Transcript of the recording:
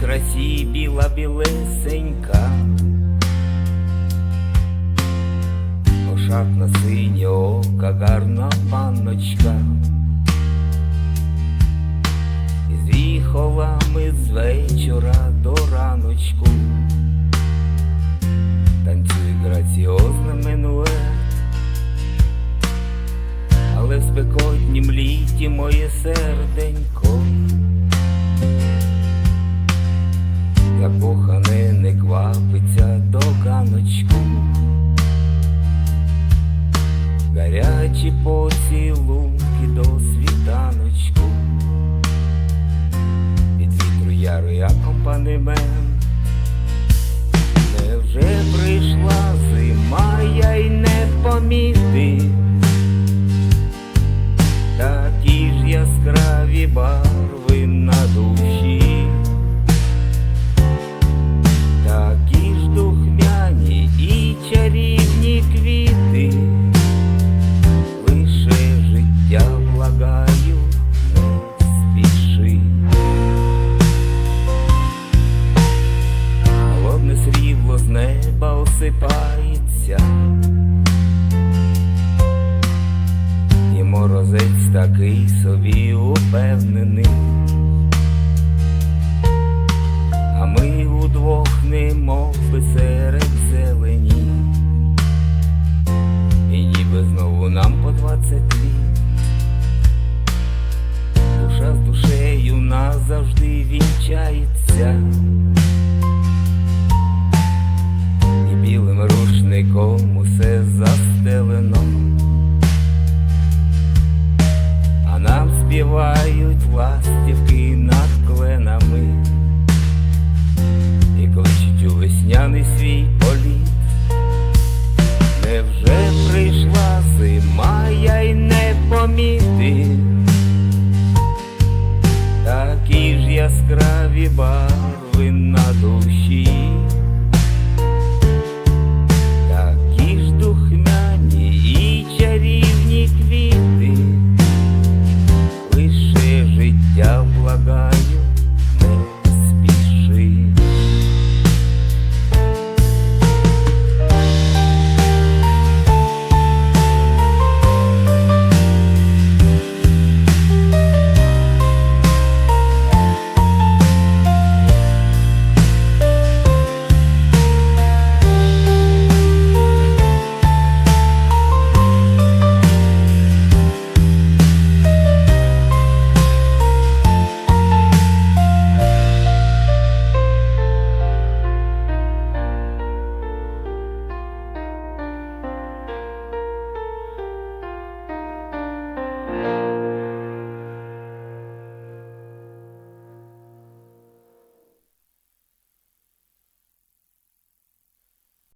красі біла білесенька, Ошатна синя ока, гарна панночка, Із віхолами з вечора до раночку, танцює граціозно минует, але в спекотнім літі моє серденько. Гарячі поцілунки до світаночку, від вітру акомпанемент. Невже не спіши. Холодне срібло з неба осипається, і морозець такий собі упевнений. А ми удвох назавжди вінчається, і білим рушником усе застелено, а нам співають ластівки над кленами